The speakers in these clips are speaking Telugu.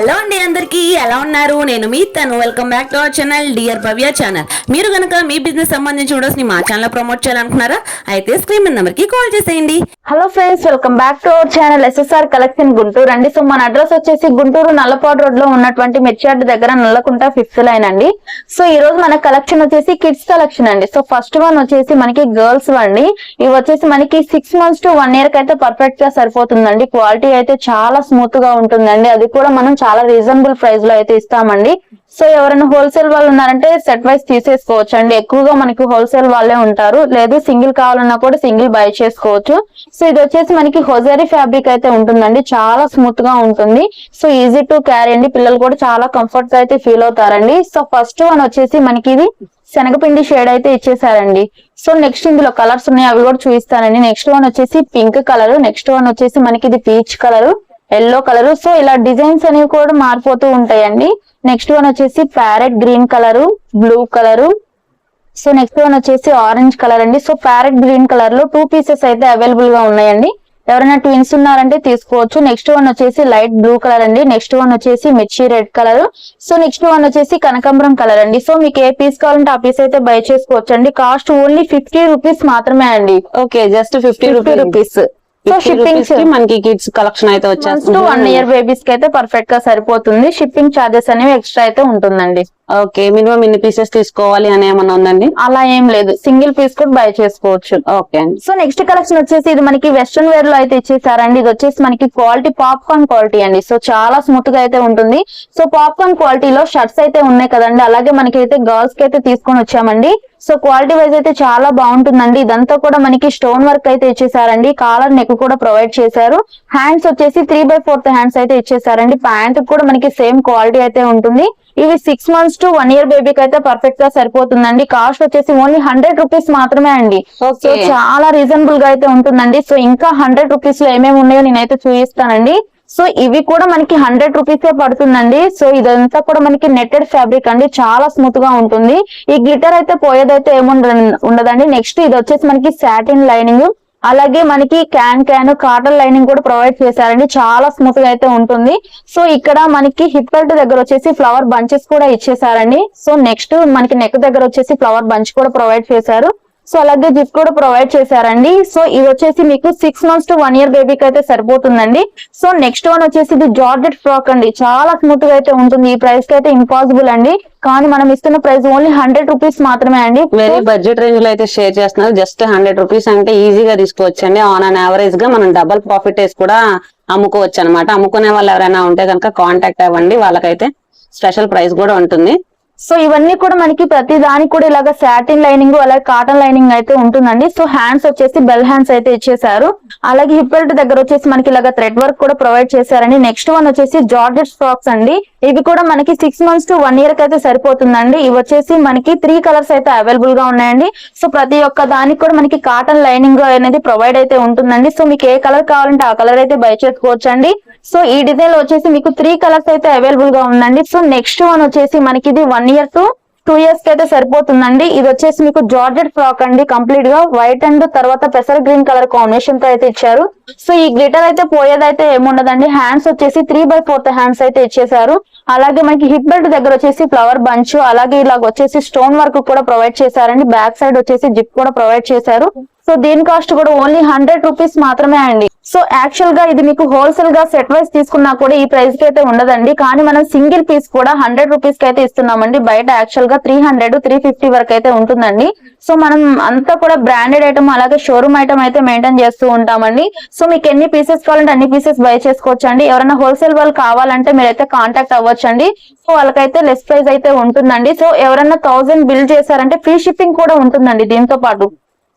హలో అండి అందరికీ ఎలా ఉన్నారు? నేను మీ తను. Welcome back to our channel dear Bhavya channel మీరు కనుక మీ బిజినెస్ సంబంధించి వీడియోస్ని మా ఛానల్ ప్రమోట్ చేయాలనుకున్నారా అయితే స్క్రీన్ నెంబర్కి కాల్ చేసేయండి. Hello friends welcome back to our channel SSR collection Guntur అండి సో మన అడ్రస్ వచ్చేసి గుంటూరు నల్లపాడు రోడ్లో ఉన్నటువంటి మిర్చియార్డ్ దగ్గర నల్లకుంట ఫిఫ్త్ లైన్ అండి. సో ఈ రోజు మన కలెక్షన్ వచ్చేసి కిడ్స్ కలెక్షన్ అండి. సో ఫస్ట్ వన్ వచ్చేసి మనకి గర్ల్స్ అండి. ఇవి వచ్చేసి మనకి సిక్స్ మంత్స్ టు వన్ ఇయర్కి అయితే పర్ఫెక్ట్గా సరిపోతుందండి. క్వాలిటీ అయితే చాలా స్మూత్గా ఉంటుందండి. అది కూడా మనం చాలా రీజనబుల్ ప్రైస్లో అయితే ఇస్తామండి. సో ఎవరైనా హోల్సేల్ వాళ్ళు ఉన్నారంటే సెట్ వైస్ తీసేసుకోవచ్చు అండి ఎక్కువగా మనకి హోల్సేల్ వాళ్ళే ఉంటారు. లేదు సింగిల్ కావాలన్నా కూడా సింగిల్ బై చేసుకోవచ్చు. సో ఇది వచ్చేసి మనకి హొజరీ ఫ్యాబ్రిక్ అయితే ఉంటుందండి. చాలా స్మూత్గా ఉంటుంది. సో ఈజీ టు క్యారీ అండి. పిల్లలు కూడా చాలా కంఫర్ట్గా అయితే ఫీల్ అవుతారండి. సో ఫస్ట్ వన్ వచ్చేసి మనకి ఇది శనగపిండి షేడ్ అయితే ఇచ్చేసారండి. సో నెక్స్ట్ ఇందులో కలర్స్ ఉన్నాయి. అవి కూడా చూపిస్తానండి. నెక్స్ట్ వన్ వచ్చేసి పింక్ కలర్ నెక్స్ట్ వన్ వచ్చేసి మనకి ఇది peach colour yellow colour. So ఇలా డిజైన్స్ అనేవి కూడా మారిపోతూ ఉంటాయండి. నెక్స్ట్ వన్ వచ్చేసి parrot green colour blue colour. So next one వచ్చేసి ఆరెంజ్ కలర్ అండి. సో ప్యారెట్ గ్రీన్ కలర్లో టూ పీసెస్ అయితే అవైలబుల్గా ఉన్నాయండి. ఎవరైనా ట్విన్స్ ఉన్నారంటే తీసుకోవచ్చు. నెక్స్ట్ వన్ వచ్చేసి లైట్ బ్లూ కలర్ అండి. నెక్స్ట్ వన్ వచ్చేసి మిర్చి red colour. So next one వచ్చేసి కనకాంబరం కలర్ అండి. సో మీకు ఏ పీస్ కావాలంటే ఆ పీస్ అయితే బై చేసుకోవచ్చు అండి కాస్ట్ ఓన్లీ ఫిఫ్టీ రూపీస్ మాత్రమే అండి. Okay just fifty rupees. Rupees. So shipping మనకి కిడ్స్ కలెక్షన్ అయితే వచ్చేస్తుంది. వన్ ఇయర్ బేబీస్కి అయితే పర్ఫెక్ట్గా సరిపోతుంది. షిప్పింగ్ చార్జెస్ అనేవి ఎక్స్ట్రా అయితే ఉంటుందండి. ఓకే మినిమం ఇన్ని పీసెస్ తీసుకోవాలి అని ఏమన్నా ఉందండి? అలా ఏం లేదు. సింగిల్ పీస్ కూడా బై చేసుకోవచ్చు. ఓకే అండి. సో నెక్స్ట్ కలెక్షన్ వచ్చేసి ఇది మనకి వెస్ట్రన్ వేర్లో అయితే ఇచ్చేసారండి. ఇది వచ్చేసి మనకి క్వాలిటీ పాప్కార్న్ క్వాలిటీ అండి. సో చాలా స్మూత్గా అయితే ఉంటుంది. సో పాప్కార్న్ క్వాలిటీలో షర్ట్స్ అయితే ఉన్నాయి కదండి. అలాగే మనకి అయితే గర్ల్స్కి అయితే తీసుకొని వచ్చామండి. సో క్వాలిటీ వైజ్ అయితే చాలా బాగుంటుందండి. ఇదంతా కూడా మనకి స్టోన్ వర్క్ అయితే ఇచ్చేసారండి. కాలర్ నెక్ కూడా ప్రొవైడ్ చేశారు. హ్యాండ్స్ వచ్చేసి త్రీ బై ఫోర్త్ హ్యాండ్స్ అయితే ఇచ్చేసారండి. ప్యాంట్ కూడా మనకి సేమ్ క్వాలిటీ అయితే ఉంటుంది. ఇవి six months to one year బేబీకి అయితే పర్ఫెక్ట్గా సరిపోతుందండి. కాస్ట్ వచ్చేసి ఓన్లీ హండ్రెడ్ రూపీస్ మాత్రమే అండి. సో చాలా రీజనబుల్గా అయితే ఉంటుందండి. సో ఇంకా హండ్రెడ్ రూపీస్లో ఏమేమి ఉన్నాయో నేనైతే చూపిస్తానండి. సో ఇవి కూడా మనకి హండ్రెడ్ రూపీస్ పడుతుందండి. సో ఇదంతా కూడా మనకి నెట్టెడ్ ఫ్యాబ్రిక్ అండి. చాలా స్మూత్గా ఉంటుంది. ఈ గ్లిటర్ అయితే పోయేదైతే ఏముండ ఉండదండి. నెక్స్ట్ ఇది వచ్చేసి మనకి సాటిన్ లైనింగ్ అలాగే మనకి క్యాన్ క్యాన్ కాటన్ లైనింగ్ కూడా ప్రొవైడ్ చేశారండి. చాలా స్మూత్గా అయితే ఉంటుంది. సో ఇక్కడ మనకి హిప్ బెల్ట్ దగ్గర వచ్చేసి ఫ్లవర్ బంచెస్ కూడా ఇచ్చేసారండి సో నెక్స్ట్ మనకి నెక్ దగ్గర వచ్చేసి ఫ్లవర్ బంచ్ కూడా ప్రొవైడ్ చేశారు. సో అలాగే జిప్ కూడా ప్రొవైడ్ చేశారండి. సో ఇది వచ్చేసి మీకు six months to one year బేబీకి అయితే సరిపోతుందండి. సో నెక్స్ట్ వన్ వచ్చేసి ఇది జార్జెట్ ఫ్రాక్ అండి. చాలా స్మూత్గా అయితే ఉంటుంది. ఈ ప్రైస్కి అయితే ఇంపాసిబుల్ అండి. కానీ మనం ఇస్తున్న ప్రైస్ ఓన్లీ హండ్రెడ్ రూపీస్ మాత్రమే అండి. వెరీ బడ్జెట్ రేంజ్లో అయితే షేర్ చేస్తున్నారు. జస్ట్ హండ్రెడ్ రూపీస్ అంటే ఈజీగా తీసుకోవచ్చు అండి ఆన్ అన్ యావరేజ్గా మనం డబల్ ప్రాఫిట్ వేసి కూడా అమ్ముకోవచ్చు అనమాట అమ్ముకునే వాళ్ళు ఎవరైనా ఉంటే కనుక కాంటాక్ట్ అవ్వండి. వాళ్ళకైతే స్పెషల్ ప్రైస్ కూడా ఉంటుంది. సో ఇవన్నీ కూడా మనకి ప్రతి దానికి కూడా ఇలాగ సాటిన్ లైనింగ్ అలాగే కాటన్ లైనింగ్ అయితే ఉంటుందండి. సో హ్యాండ్స్ వచ్చేసి బెల్ హ్యాండ్స్ అయితే ఇచ్చేసారు అలాగే హిప్ బెల్ట్ దగ్గర వచ్చేసి మనకి ఇలాగ థ్రెడ్ వర్క్ కూడా ప్రొవైడ్ చేశారండి. నెక్స్ట్ వన్ వచ్చేసి జార్జెట్ ఫ్రాక్స్ అండి. ఇవి కూడా మనకి సిక్స్ మంత్స్ టు వన్ ఇయర్కి అయితే సరిపోతుందండి. ఇవి వచ్చేసి మనకి త్రీ కలర్స్ అయితే అవైలబుల్గా ఉన్నాయండి. సో ప్రతి ఒక్క దానికి కూడా మనకి కాటన్ లైనింగ్ అనేది ప్రొవైడ్ అయితే ఉంటుందండి. సో మీకు ఏ కలర్ కావాలంటే ఆ కలర్ అయితే బై చేసుకోవచ్చండి. సో ఈ డిజైన్ వచ్చేసి మీకు త్రీ కలర్స్ అయితే అవైలబుల్గా ఉందండి. సో నెక్స్ట్ వన్ వచ్చేసి మనకి ఇది వన్ ఇయర్ టు టూ ఇయర్స్కి అయితే సరిపోతుందండి. ఇది వచ్చేసి మీకు జార్జెట్ ఫ్రాక్ అండి. కంప్లీట్గా వైట్ అండ్ తర్వాత పెసర్ గ్రీన్ కలర్ కాంబినేషన్తో అయితే ఇచ్చారు. సో ఈ గ్లిటర్ అయితే పోయేదైతే ఏముండదండి. హ్యాండ్స్ వచ్చేసి త్రీ బై ఫోర్త్ హ్యాండ్స్ అయితే ఇచ్చేసారు అలాగే మనకి హిప్ బెల్ట్ దగ్గర వచ్చేసి ఫ్లవర్ బంచ్ అలాగే ఇలాగ వచ్చేసి స్టోన్ వర్క్ కూడా ప్రొవైడ్ చేశారండి. బ్యాక్ సైడ్ వచ్చేసి జిప్ కూడా ప్రొవైడ్ చేశారు. సో దీని కాస్ట్ కూడా ఓన్లీ హండ్రెడ్ రూపీస్ మాత్రమే అండి. సో యాక్చువల్గా ఇది మీకు హోల్సేల్గా సెట్ వైస్ తీసుకున్నా కూడా ఈ ప్రైస్కి అయితే ఉండదండి. కానీ మనం సింగిల్ పీస్ కూడా హండ్రెడ్ రూపీస్కి అయితే ఇస్తున్నామండి. బయట యాక్చువల్గా త్రీ హండ్రెడ్ త్రీ ఫిఫ్టీ వరకు అయితే ఉంటుందండి. సో మనం అంతా కూడా బ్రాండెడ్ ఐటమ్ అలాగే షోరూమ్ ఐటమ్ అయితే మెయింటైన్ చేస్తూ ఉంటామండి. సో మీకు ఎన్ని పీసెస్ కావాలంటే అన్ని పీసెస్ బై చేసుకోవచ్చు అండి ఎవరైనా హోల్సేల్ వాళ్ళు కావాలంటే మీరైతే కాంటాక్ట్ అవ్వచ్చు అండి సో వాళ్ళకైతే లెస్ ప్రైస్ అయితే ఉంటుందండి. సో ఎవరైనా థౌసండ్ బిల్ చేశారంటే ఫ్రీ షిప్పింగ్ కూడా ఉంటుందండి దీంతో పాటు.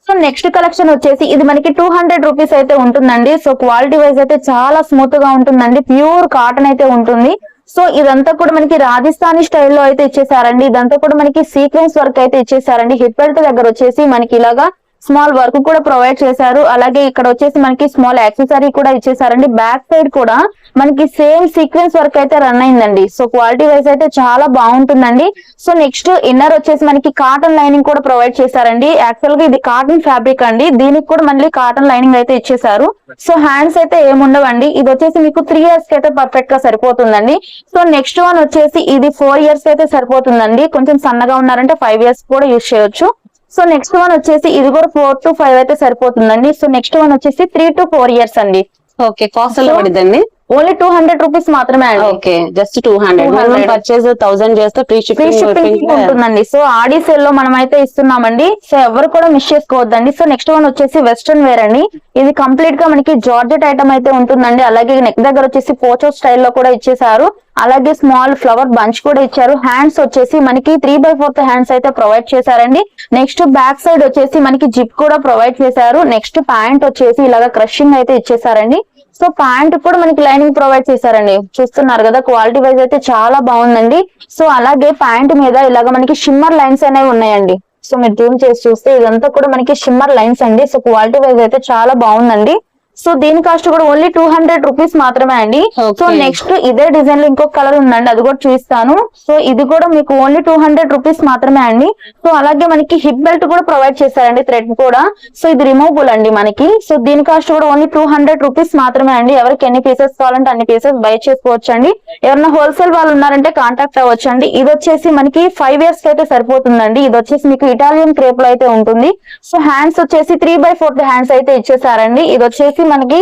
సో నెక్స్ట్ కలెక్షన్ వచ్చేసి ఇది మనకి టూ హండ్రెడ్ రూపీస్ అయితే ఉంటుందండి. సో క్వాలిటీ వైజ్ అయితే చాలా స్మూత్గా ఉంటుందండి. ప్యూర్ కాటన్ అయితే ఉంటుంది. సో ఇదంతా కూడా మనకి రాజస్థానీ స్టైల్లో అయితే ఇచ్చేసారండి. ఇదంతా కూడా మనకి సీక్వెన్స్ వర్క్ అయితే ఇచ్చేసారండి. హిట్ బెల్ట్ దగ్గర వచ్చేసి మనకి ఇలాగా స్మాల్ వర్క్ కూడా ప్రొవైడ్ చేశారు. అలాగే ఇక్కడ వచ్చేసి మనకి స్మాల్ యాక్సెసరీ కూడా ఇచ్చేసారండి బ్యాక్ సైడ్ కూడా మనకి సేమ్ సీక్వెన్స్ వర్క్ అయితే రన్ అయిందండి. సో క్వాలిటీ వైజ్ అయితే చాలా బాగుంటుందండి. సో నెక్స్ట్ ఇన్నర్ వచ్చేసి మనకి కాటన్ లైనింగ్ కూడా ప్రొవైడ్ చేశారండి. యాక్చువల్గా ఇది కాటన్ ఫ్యాబ్రిక్ అండి. దీనికి కూడా మళ్ళీ కాటన్ లైనింగ్ అయితే ఇచ్చేసారు సో హ్యాండ్స్ అయితే ఏముండవండి. ఇది వచ్చేసి మీకు త్రీ ఇయర్స్కి అయితే పర్ఫెక్ట్గా సరిపోతుందండి. సో నెక్స్ట్ వన్ వచ్చేసి ఇది ఫోర్ ఇయర్స్ అయితే సరిపోతుందండి. కొంచెం సన్నగా ఉన్నారంటే ఫైవ్ ఇయర్స్ కూడా యూజ్ చేయొచ్చు. సో నెక్స్ట్ వన్ వచ్చేసి ఇది కూడా ఫోర్ టు ఫైవ్ అయితే సరిపోతుందండి. సో నెక్స్ట్ వన్ వచ్చేసి త్రీ టు ఫోర్ ఇయర్స్ అండి. ఓకే కాస్ట్ ఎలా పడిద్దండి. ఓన్లీ టూ హండ్రెడ్ రూపీస్ మాత్రమే అండి. Okay just two hundred. 200. Purchase thousand చేస్తే ఫ్రీ షిప్పింగ్ ఉంటుందండి. సో ఆడి సేల్లో మనం అయితే ఇస్తున్నామండి. సో ఎవరు కూడా మిస్ చేసుకోవద్దండి. సో నెక్స్ట్ వన్ వచ్చేసి వెస్ట్రన్ వేర్ అండి. ఇది కంప్లీట్గా మనకి జార్జెట్ ఐటమ్ అయితే ఉంటుందండి. అలాగే నెక్ దగ్గర వచ్చేసి పోచో స్టైల్లో కూడా ఇచ్చేసారు అలాగే స్మాల్ ఫ్లవర్ బంచ్ కూడా ఇచ్చారు. హ్యాండ్స్ వచ్చేసి మనకి త్రీ బై ఫోర్త్ హ్యాండ్స్ అయితే ప్రొవైడ్ చేశారండి. నెక్స్ట్ బ్యాక్ సైడ్ వచ్చేసి మనకి జిప్ కూడా ప్రొవైడ్ చేశారు. నెక్స్ట్ ప్యాంట్ వచ్చేసి ఇలాగా క్రషింగ్ అయితే ఇచ్చేసారండి సో ప్యాంట్ కూడా మనకి లైనింగ్ ప్రొవైడ్ చేశారండి. చూస్తున్నారు కదా క్వాలిటీ వైజ్ అయితే చాలా బాగుందండి. సో అలాగే ప్యాంట్ మీద ఇలాగ మనకి షిమ్మర్ లైన్స్ అనేవి ఉన్నాయండి. సో మీరు జూమ్ చేసి చూస్తే ఇదంతా కూడా మనకి షిమ్మర్ లైన్స్ అండి. సో క్వాలిటీ వైజ్ అయితే చాలా బాగుందండి. సో దీని కాస్ట్ కూడా ఓన్లీ టూ హండ్రెడ్ రూపీస్ మాత్రమే అండి. సో నెక్స్ట్ ఇదే డిజైన్లో ఇంకొక కలర్ ఉందండి. అది కూడా చూపిస్తాను. సో ఇది కూడా మీకు ఓన్లీ టూ హండ్రెడ్ రూపీస్ మాత్రమే అండి. సో అలాగే మనకి హిప్ బెల్ట్ కూడా ప్రొవైడ్ చేశారండి థ్రెడ్ కూడా. సో ఇది రిమూవబుల్ అండి మనకి. సో దీని కాస్ట్ కూడా ఓన్లీ టూ హండ్రెడ్ రూపీస్ మాత్రమే అండి. ఎవరికి ఎన్ని పీసెస్ కావాలంటే అన్ని పీసెస్ బై చేసుకోవచ్చు అండి ఎవరైనా హోల్సేల్ వాళ్ళు ఉన్నారంటే కాంటాక్ట్ అవ్వచ్చు అండి ఇది వచ్చేసి మనకి ఫైవ్ ఇయర్స్కి అయితే సరిపోతుందండి. ఇది వచ్చేసి మీకు ఇటాలియన్ క్రేప్లో అయితే ఉంటుంది. సో హ్యాండ్స్ వచ్చేసి త్రీ బై ఫోర్త్ హ్యాండ్స్ అయితే ఇచ్చేసారండి. ఇది వచ్చేసి మనకి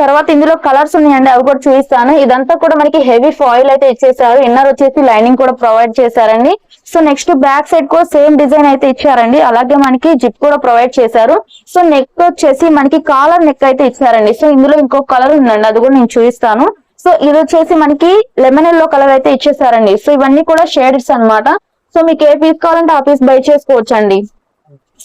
తర్వాత ఇందులో కలర్స్ ఉన్నాయండి అవి కూడా చూపిస్తాను. ఇదంతా కూడా మనకి హెవీ ఫాయిల్ అయితే ఇచ్చేసారు. ఇన్నర్ వచ్చేసి లైనింగ్ కూడా ప్రొవైడ్ చేశారండి. సో నెక్స్ట్ బ్యాక్ సైడ్ కూడా సేమ్ డిజైన్ అయితే ఇచ్చారండి. అలాగే మనకి జిప్ కూడా ప్రొవైడ్ చేశారు. సో నెక్ వచ్చేసి మనకి కాలర్ నెక్ అయితే ఇచ్చారండి. సో ఇందులో ఇంకో కలర్ ఉందండి అది కూడా నేను చూపిస్తాను. సో ఇది వచ్చేసి మనకి లెమన్ ఎల్లో కలర్ అయితే ఇచ్చేసారండి. సో ఇవన్నీ కూడా షేడ్స్ అన్నమాట. సో మీకు ఏ పీస్ కావాలంటే ఆ పీస్ బై చేసుకోవచ్చు అండి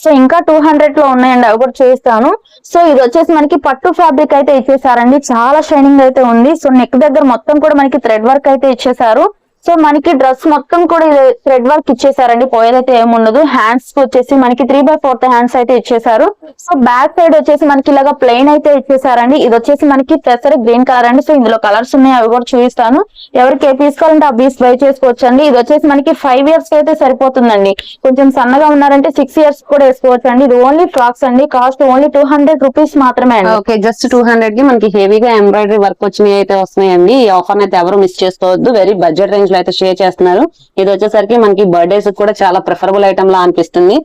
సో ఇంకా టూ హండ్రెడ్లో ఉన్నాయండి అవి కూడా చూపిస్తాను సో ఇది వచ్చేసి మనకి పట్టు ఫ్యాబ్రిక్ అయితే ఇచ్చేసారండి. చాలా షైనింగ్ అయితే ఉంది. సో నెక్ దగ్గర మొత్తం కూడా మనకి థ్రెడ్ వర్క్ అయితే ఇచ్చేసారు. సో మనకి డ్రెస్ మొత్తం కూడా థ్రెడ్ వర్క్ ఇచ్చేసారండి. పోయేదైతే ఏముండదు. హ్యాండ్స్కి వచ్చేసి మనకి త్రీ బై ఫోర్త్ హ్యాండ్స్ అయితే ఇచ్చేసారు. సో బ్యాక్ సైడ్ వచ్చేసి మనకి ఇలాగా ప్లెయిన్ అయితే ఇచ్చేసారండి. ఇది వచ్చేసి మనకి ప్రెసర్ గ్రీన్ కలర్ అండి. సో ఇందులో కలర్స్ ఉన్నాయి. అవి కూడా చూపిస్తాను. ఎవరికి ఏ తీసుకోవాలంటే ఆ బీస్ బై చేసుకోవచ్చు అండి ఇది వచ్చేసి మనకి ఫైవ్ ఇయర్స్కి అయితే సరిపోతుందండి. కొంచెం సన్నగా ఉన్నారంటే సిక్స్ ఇయర్స్ కూడా వేసుకోవచ్చు అండి ఇది ఓన్లీ ఫ్రాక్స్ అండి. Cost only two hundred rupees మాత్రమే అండి. ఓకే జస్ట్ టూ హండ్రెడ్కి మనకి హెవీగా ఎంబ్రాయిడరీ వర్క్ వచ్చినాయి అయితే వస్తున్నాయండి. ఈ ఆఫర్ అయితే ఎవరు మిస్ చేసుకోవద్దు. వెరీ బడ్జెట్ రేంజ్ లో అయితే షేర్ చేస్తున్నారు. ఇది వచ్చేసరికి మనకి బర్త్డేస్ కూడా చాలా ప్రిఫరబుల్ ఐటమ్ లా అనిపిస్తుంది.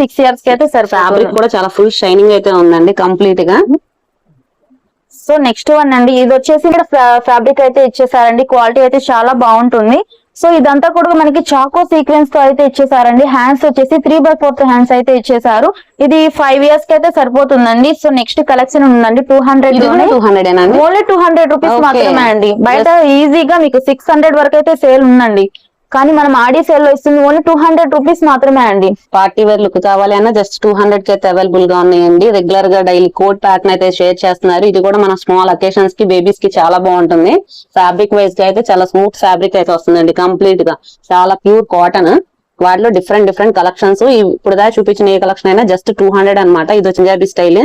సిక్స్ ఇయర్స్కి అయితే ఫ్యాబ్రిక్ సరిపోతుంది కూడా చాలా ఫుల్ షైనింగ్ అయితే ఉందండి కంప్లీట్గా. సో నెక్స్ట్ వన్ అండి. ఇది వచ్చేసి ఇక్కడ ఫ్యాబ్రిక్ అయితే ఇచ్చేసారండి. క్వాలిటీ అయితే చాలా బాగుంటుంది. సో ఇదంతా కూడా మనకి చాకో సీక్వెన్స్తో అయితే ఇచ్చేసారండి. హ్యాండ్స్ వచ్చేసి త్రీ బై ఫోర్త్ హ్యాండ్స్ అయితే ఇచ్చేసారు. ఇది ఫైవ్ ఇయర్స్కి అయితే సరిపోతుందండి. సో నెక్స్ట్ కలెక్షన్ ఉందండి two hundred only two hundred rupees. మాత్రమే అండి. బయట ఈజీగా మీకు సిక్స్ హండ్రెడ్ వరకు అయితే సేల్ ఉందండి. కానీ మనం ఆడి సేల్లో ఇస్తుంది ఓన్లీ టూ హండ్రెడ్ రూపీస్ మాత్రమే అండి. పార్టీ వేర్ లుక్ కావాలి అన్న జస్ట్ టూ హండ్రెడ్కి అయితే అవైలబుల్గా ఉన్నాయండి. రెగ్యులర్గా డైలీ కోట్ ప్యాటర్న్ అయితే షేర్ చేస్తున్నారు. ఇది కూడా మన స్మాల్ అకేషన్స్కి బేబీస్కి చాలా బాగుంటుంది. ఫ్యాబ్రిక్ వైజ్గా అయితే చాలా స్మూత్ ఫ్యాబ్రిక్ అయితే వస్తుందండి కంప్లీట్గా. చాలా ప్యూర్ కాటన్ వాటిలో డిఫరెంట్ డిఫరెంట్ కలెక్షన్స్ ఇప్పుడు దా చూపించిన ఏ కలెక్షన్ అయినా జస్ట్ టూ హండ్రెడ్ అనమాట ఇది పంజాబీ స్టైల్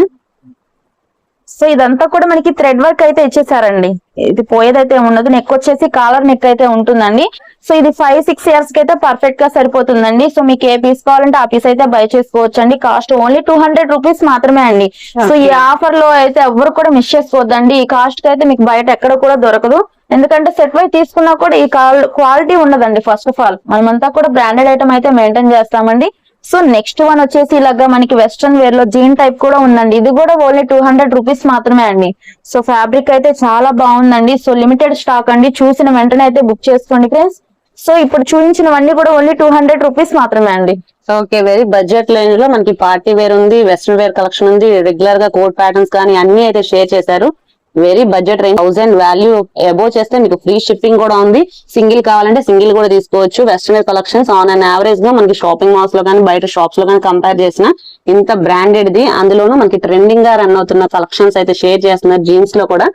సో ఇదంతా కూడా మనకి థ్రెడ్ వర్క్ అయితే ఇచ్చేసారండి. ఇది పోయేదైతే ఉండదు. నెక్ వచ్చేసి కాలర్ నెక్ అయితే ఉంటుందండి. సో ఇది ఫైవ్ సిక్స్ ఇయర్స్కి అయితే పర్ఫెక్ట్గా సరిపోతుందండి. సో మీకు ఏ పీస్ కావాలంటే ఆ పీస్ అయితే బై చేసుకోవచ్చు అండి cost only two hundred rupees మాత్రమే అండి. సో ఈ ఆఫర్లో అయితే ఎవరు కూడా మిస్ చేసుకోవద్దండి. ఈ కాస్ట్కి అయితే మీకు బయట ఎక్కడ కూడా దొరకదు. ఎందుకంటే సెట్ వై తీసుకున్నా కూడా ఈ క్వాలిటీ ఉండదండి ఫస్ట్ ఆఫ్ ఆల్ మనమంతా కూడా బ్రాండెడ్ ఐటమ్ అయితే మెయింటైన్ చేస్తామండి. సో నెక్స్ట్ వన్ వచ్చేసి ఇలాగా మనకి వెస్ట్రన్ వేర్లో జీన్ టైప్ కూడా ఉందండి. ఇది కూడా ఓన్లీ టూ హండ్రెడ్ రూపీస్ మాత్రమే అండి. సో ఫ్యాబ్రిక్ అయితే చాలా బాగుందండి. సో లిమిటెడ్ స్టాక్ అండి. చూసిన వెంటనే అయితే బుక్ చేసుకోండి ఫ్రెండ్స్. సో ఇప్పుడు చూపించినవన్నీ కూడా ఓన్లీ టూ హండ్రెడ్ రూపీస్ మాత్రమే అండి. ఓకే వెరీ బడ్జెట్ రేంజ్లో మనకి పార్టీ వేర్ ఉంది వెస్ట్రన్ వేర్ కలెక్షన్ ఉంది రెగ్యులర్గా కోడ్ ప్యాటర్న్స్ కానీ అన్ని అయితే షేర్ చేశారు. Very budget range thousand value above చేస్తే మీకు ఫ్రీ షిప్పింగ్ కూడా ఉంది. సింగిల్ కావాలంటే సింగిల్ కూడా తీసుకోవచ్చు. వెస్ట్రన్ కలెక్షన్స్ ఆన్ అండ్ యావరేజ్గా మనకి షాపింగ్ మాల్స్లో కానీ బయట షాప్స్లో కానీ కంపేర్ చేసిన ఇంత బ్రాండెడ్ ది అందులోనూ మనకి ట్రెండింగ్గా రన్ అవుతున్న కలెక్షన్స్ అయితే షేర్ చేస్తున్నారు. జీన్స్లో కూడా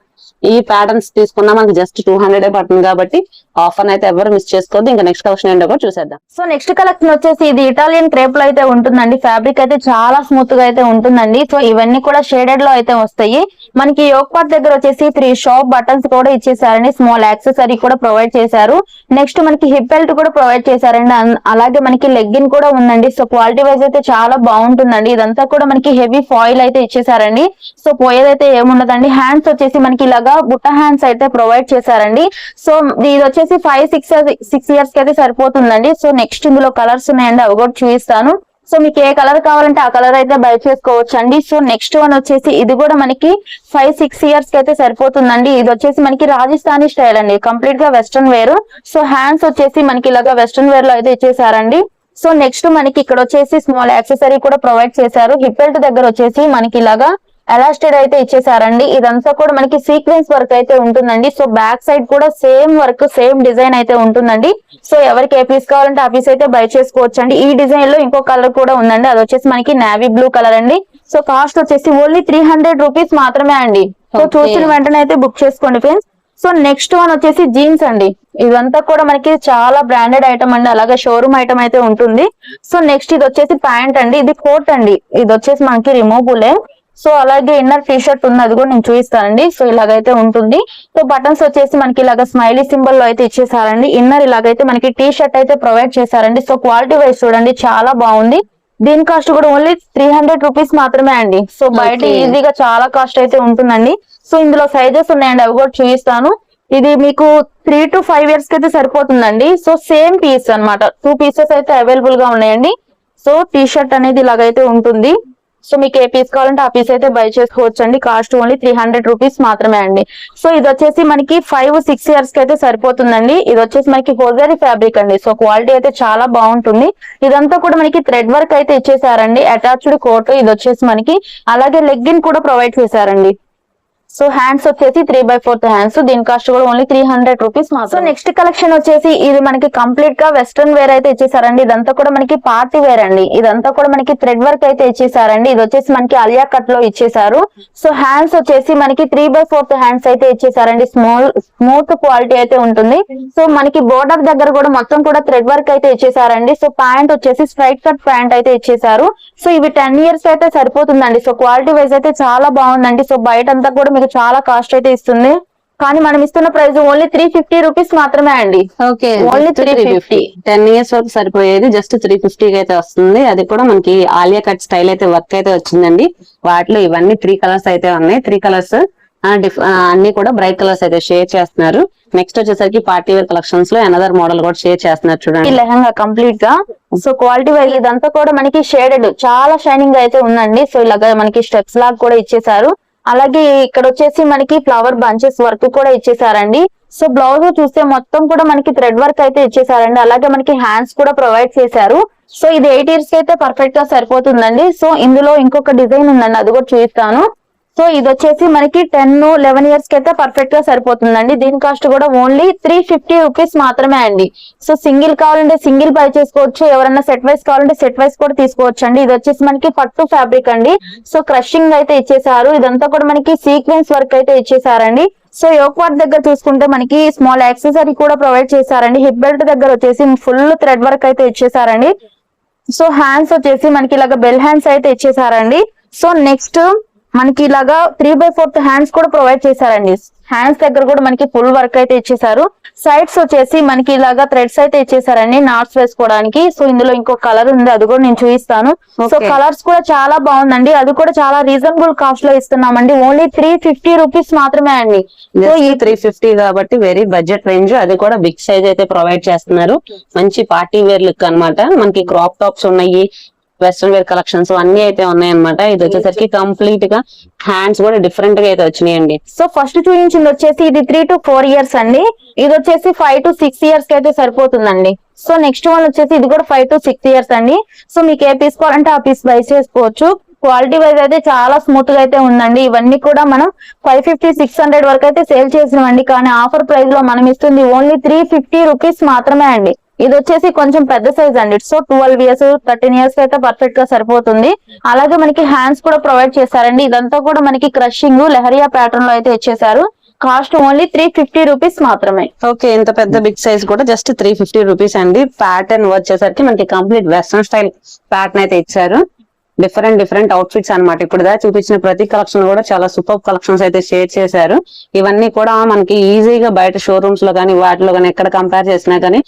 ఈ ప్యాటర్న్స్ తీసుకున్నా మనకి జస్ట్ టూ హండ్రెడ్ పడుతుంది కాబట్టి ఆఫర్ అయితే ఎవరు మిస్ చేసుకోవద్దు. ఇంకా నెక్స్ట్ కలెక్షన్ ఏంటో కూడా చూసేద్దాం. సో నెక్స్ట్ కలెక్షన్ వచ్చేసి ఇది ఇటాలియన్ క్రేప్లో అయితే ఉంటుందండి. ఫ్యాబ్రిక్ అయితే చాలా స్మూత్గా అయితే ఉంటుందండి. సో ఇవన్నీ కూడా షేడెడ్లో అయితే వస్తాయి. మనకి యోక్ పార్ట్ దగ్గర వచ్చేసి త్రీ షాప్ బటన్స్ కూడా ఇచ్చేసారండి స్మాల్ యాక్సెసరీ కూడా ప్రొవైడ్ చేశారు. నెక్స్ట్ మనకి హిప్ బెల్ట్ కూడా ప్రొవైడ్ చేశారండి. అలాగే మనకి లెగ్గిన్ కూడా ఉందండి. సో క్వాలిటీ వైజ్ అయితే చాలా బాగుంటుందండి. ఇదంతా కూడా మనకి హెవీ ఫాయిల్ అయితే ఇచ్చేసారండి సో పోయేదైతే ఏముండదండి? హ్యాండ్స్ వచ్చేసి మనకి ఇలాగా బుట్ట హ్యాండ్స్ అయితే ప్రొవైడ్ చేశారండి. సో ఇది వచ్చేసి ఫైవ్ సిక్స్ సిక్స్ ఇయర్స్కి అయితే సరిపోతుందండి. సో నెక్స్ట్ ఇందులో కలర్స్ ఉన్నాయండి అవి కూడా చూపిస్తాను. సో మీకు ఏ కలర్ కావాలంటే ఆ కలర్ అయితే బై చేసుకోవచ్చు అండి సో నెక్స్ట్ వన్ వచ్చేసి ఇది కూడా మనకి ఫైవ్ సిక్స్ ఇయర్స్కి అయితే సరిపోతుందండి. ఇది వచ్చేసి మనకి రాజస్థానీ స్టైల్ అండి. కంప్లీట్గా వెస్ట్రన్ వేర్ సో హ్యాండ్స్ వచ్చేసి మనకి ఇలాగా వెస్ట్రన్ వేర్లో అయితే ఇచ్చేసారండి సో నెక్స్ట్ మనకి ఇక్కడ వచ్చేసి స్మాల్ యాక్సెసరీ కూడా ప్రొవైడ్ చేశారు. హిప్ బెల్ట్ దగ్గర వచ్చేసి మనకి ఇలాగా ఎలాస్టెడ్ అయితే ఇచ్చేసారండి. ఇదంతా కూడా మనకి సీక్వెన్స్ వర్క్ అయితే ఉంటుందండి. సో బ్యాక్ సైడ్ కూడా సేమ్ వర్క్ సేమ్ డిజైన్ అయితే ఉంటుందండి. సో ఎవరికి ఏ పీస్ కావాలంటే ఆ పీస్ అయితే బై చేసుకోవచ్చు అండి ఈ డిజైన్లో ఇంకో కలర్ కూడా ఉందండి. అది వచ్చేసి మనకి నావీ బ్లూ కలర్ అండి. సో కాస్ట్ వచ్చేసి ఓన్లీ త్రీ హండ్రెడ్ రూపీస్ మాత్రమే అండి. సో. చూసిన వెంటనే అయితే బుక్ చేసుకోండి ఫ్రెండ్స్ సో నెక్స్ట్ వన్ వచ్చేసి జీన్స్ అండి. ఇదంతా కూడా మనకి చాలా బ్రాండెడ్ ఐటమ్ అండి. అలాగే షోరూమ్ ఐటమ్ అయితే ఉంటుంది. సో నెక్స్ట్ ఇది వచ్చేసి ప్యాంట్ అండి. ఇది కోట్ అండి. ఇది వచ్చేసి మనకి రిమూవబులే సో అలాగే ఇన్నర్ టీ షర్ట్ ఉంది అది కూడా నేను చూపిస్తానండి. సో ఇలాగైతే ఉంటుంది. సో బటన్స్ వచ్చేసి మనకి ఇలాగ స్మైలీ సింబల్లో అయితే ఇచ్చేసారండి. ఇన్నర్ ఇలాగైతే మనకి టీ షర్ట్ అయితే ప్రొవైడ్ చేశారండి. సో క్వాలిటీ వైజ్ చూడండి చాలా బాగుంది. దీని కాస్ట్ కూడా ఓన్లీ త్రీ హండ్రెడ్ రూపీస్ మాత్రమే అండి. సో బయట. ఈజీగా చాలా కాస్ట్ అయితే ఉంటుందండి. సో ఇందులో సైజెస్ ఉన్నాయండి అవి కూడా చూపిస్తాను. ఇది మీకు త్రీ టు ఫైవ్ ఇయర్స్కి అయితే సరిపోతుందండి. సో సేమ్ పీస్ అన్నమాట. టూ పీసెస్ అయితే అవైలబుల్గా ఉన్నాయండి. సో టీ షర్ట్ అనేది ఇలాగైతే ఉంటుంది. సో మీకు ఏ పీస్ కావాలంటే ఆ పీస్ అయితే బై చేసుకోవచ్చు అండి cost only three hundred rupees మాత్రమే అండి. సో ఇది వచ్చేసి మనకి ఫైవ్ సిక్స్ ఇయర్స్కి అయితే సరిపోతుందండి. ఇది వచ్చేసి మనకి హోజరీ ఫ్యాబ్రిక్ అండి. సో క్వాలిటీ అయితే చాలా బాగుంటుంది. ఇదంతా కూడా మనకి థ్రెడ్ వర్క్ అయితే ఇచ్చేసారండి. అటాచ్డ్ కోట్ ఇది వచ్చేసి మనకి అలాగే లెగ్గిన్ కూడా ప్రొవైడ్ చేశారండి. సో హ్యాండ్స్ వచ్చేసి త్రీ బై ఫోర్త్ హ్యాండ్స్ దీని కాస్ట్ కూడా only three hundred rupees so next collection వచ్చేసి ఇది మనకి కంప్లీట్గా వెస్ట్రన్ వేర్ అయితే ఇచ్చేసారండి. ఇదంతా కూడా మనకి పార్టీ వేర్ అండి. ఇదంతా కూడా మనకి థ్రెడ్ వర్క్ అయితే ఇచ్చేసారండి. ఇది వచ్చేసి మనకి అలియా కట్లో ఇచ్చేసారు. సో హ్యాండ్స్ వచ్చేసి మనకి త్రీ బై ఫోర్త్ హ్యాండ్స్ అయితే ఇచ్చేసారండి. స్మాల్ స్మూత్ క్వాలిటీ అయితే ఉంటుంది. సో మనకి బోర్డర్ దగ్గర కూడా మొత్తం కూడా థ్రెడ్ వర్క్ అయితే ఇచ్చేసారండి. సో ప్యాంట్ వచ్చేసి స్ట్రైట్ కట్ ప్యాంట్ అయితే ఇచ్చేసారు. సో ఇవి టెన్ ఇయర్స్ అయితే సరిపోతుందండి. సో క్వాలిటీ వైజ్ అయితే చాలా బాగుందండి. సో బయట అంతా కూడా మీకు చాలా కాస్ట్ అయితే ఇస్తుంది. కానీ మనం ఇస్తున్న price only three fifty rupees మాత్రమే అండి. Okay Only 350. టెన్ ఇయర్స్ వరకు సరిపోయేది జస్ట్ త్రీ ఫిఫ్టీకి అయితే వస్తుంది. అది కూడా మనకి ఆలియా కట్ స్టైల్ అయితే వర్క్ అయితే వచ్చిందండి. వాటిలో ఇవన్నీ త్రీ కలర్స్ అయితే ఉన్నాయి. త్రీ కలర్స్ అన్ని కూడా బ్రైట్ కలర్స్ అయితే షేర్ చేస్తున్నారు. నెక్స్ట్ వచ్చేసరికి పార్టీ వేర్ కలెక్షన్స్లో అనదర్ మోడల్ కూడా షేర్ చేస్తున్నారు చూడండి. లెహంగా కంప్లీట్గా. సో క్వాలిటీ వైజ్ ఇదంతా కూడా మనకి షేడెడ్ చాలా షైనింగ్ అయితే ఉందండి. సో ఇలాగ మనకి స్టెప్స్ లాగా కూడా ఇచ్చేసారు అలాగే ఇక్కడ వచ్చేసి మనకి ఫ్లవర్ బంచెస్ వర్క్ కూడా ఇచ్చేసారండి. సో బ్లౌజ్ చూస్తే మొత్తం కూడా మనకి థ్రెడ్ వర్క్ అయితే ఇచ్చేసారండి. అలాగే మనకి హ్యాండ్స్ కూడా ప్రొవైడ్ చేశారు. సో ఇది ఎయిట్ ఇయర్స్కి అయితే పర్ఫెక్ట్గా సరిపోతుందండి. సో ఇందులో ఇంకొక డిజైన్ ఉందండి. అది కూడా చూపిస్తాను. సో ఇది వచ్చేసి మనకి టెన్ లెవెన్ ఇయర్స్కి అయితే పర్ఫెక్ట్గా సరిపోతుందండి. దీని కాస్ట్ కూడా ఓన్లీ త్రీ ఫిఫ్టీ రూపీస్ మాత్రమే అండి. సో సింగిల్ కావాలంటే సింగిల్ బై చేసుకోవచ్చు. ఎవరైనా సెట్ వైస్ కావాలంటే సెట్ వైస్ కూడా తీసుకోవచ్చు అండి ఇది వచ్చేసి మనకి పట్టు ఫ్యాబ్రిక్ అండి. సో క్రషింగ్ అయితే ఇచ్చేసారు. ఇదంతా కూడా మనకి సీక్వెన్స్ వర్క్ అయితే ఇచ్చేసారండి. సో యోక్ పార్ట్ దగ్గర చూసుకుంటే మనకి స్మాల్ యాక్సెసరీ కూడా ప్రొవైడ్ చేశారండి. హిప్ బెల్ట్ దగ్గర వచ్చేసి ఫుల్ థ్రెడ్ వర్క్ అయితే ఇచ్చేసారండి. సో హ్యాండ్స్ వచ్చేసి మనకి ఇలాగ బెల్ హ్యాండ్స్ అయితే ఇచ్చేసారండి. సో నెక్స్ట్ మనకి ఇలాగా త్రీ బై ఫోర్త్ హ్యాండ్స్ కూడా ప్రొవైడ్ చేశారండి. హ్యాండ్స్ దగ్గర కూడా మనకి ఫుల్ వర్క్ అయితే ఇచ్చేసారు సైడ్స్ వచ్చేసి మనకి ఇలాగా థ్రెడ్స్ అయితే ఇచ్చేసారండి నాట్స్ వేసుకోవడానికి. సో ఇందులో ఇంకో కలర్ ఉంది. అది కూడా నేను చూపిస్తాను. సో. కలర్స్ కూడా చాలా బాగుందండి. అది కూడా చాలా రీజనబుల్ కాస్ట్లో ఇస్తున్నామండి. ఓన్లీ త్రీ ఫిఫ్టీ రూపీస్ మాత్రమే అండి. సో ఈ త్రీ ఫిఫ్టీ కాబట్టి వెరీ బడ్జెట్ రేంజ్ అది కూడా బిగ్ సైజ్ అయితే ప్రొవైడ్ చేస్తున్నారు. మంచి పార్టీ వేర్ లుక్ అన్నమాట. మనకి క్రాప్ టాప్స్ ఉన్నాయి. వెస్ట్రన్ వేర్ కలెక్షన్స్ అన్ని అయితే ఉన్నాయన్నమాట. ఇది వచ్చేసరికి కంప్లీట్గా హ్యాండ్స్ కూడా డిఫరెంట్గా అయితే వచ్చినాయండి. సో ఫస్ట్ చూపించింది వచ్చేసి ఇది త్రీ టు ఫోర్ ఇయర్స్ అండి. ఇది వచ్చేసి ఫైవ్ టు సిక్స్ ఇయర్స్కి అయితే సరిపోతుందండి. సో నెక్స్ట్ వన్ వచ్చేసి ఇది కూడా ఫైవ్ టు సిక్స్ ఇయర్స్ అండి. సో మీకు ఏ తీసుకోవాలంటే ఆ పీస్ బై చేసుకోవచ్చు. క్వాలిటీ వైజ్ అయితే చాలా స్మూత్గా అయితే ఉందండి. ఇవన్నీ కూడా మనం ఫైవ్ ఫిఫ్టీ సిక్స్ హండ్రెడ్ వరకు అయితే సేల్ చేసినామండి. కానీ ఆఫర్ ప్రైస్లో మనం ఇస్తుంది ఓన్లీ త్రీ ఫిఫ్టీ రూపీస్ మాత్రమే అండి. ఇది వచ్చేసి కొంచెం పెద్ద సైజ్ అండి. So twelve years thirteen years అయితే పర్ఫెక్ట్గా సరిపోతుంది. అలాగే మనకి హ్యాండ్స్ కూడా ప్రొవైడ్ చేశారండి. ఇదంతా కూడా మనకి క్రషింగ్ లెహరియా ప్యాటర్న్లో అయితే ఇచ్చేసారు cost only three fifty rupees మాత్రమే. ఓకే ఇంత పెద్ద బిగ్ సైజ్ కూడా జస్ట్ త్రీ ఫిఫ్టీ రూపీస్ అండి. ప్యాటర్న్ వచ్చేసరికి మనకి కంప్లీట్ వెస్ట్రన్ స్టైల్ ప్యాటర్న్ అయితే ఇచ్చారు. డిఫరెంట్ డిఫరెంట్ అవుట్ఫిట్స్ అన్నమాట. ఇప్పుడు దా చూపించిన ప్రతి కలెక్షన్ కూడా చాలా సూపర్ కలెక్షన్స్ అయితే షేర్ చేశారు. ఇవన్నీ కూడా మనకి ఈజీగా బయట షోరూమ్స్లో కానీ వాటిలో కానీ ఎక్కడ కంపేర్ చేసినా కానీ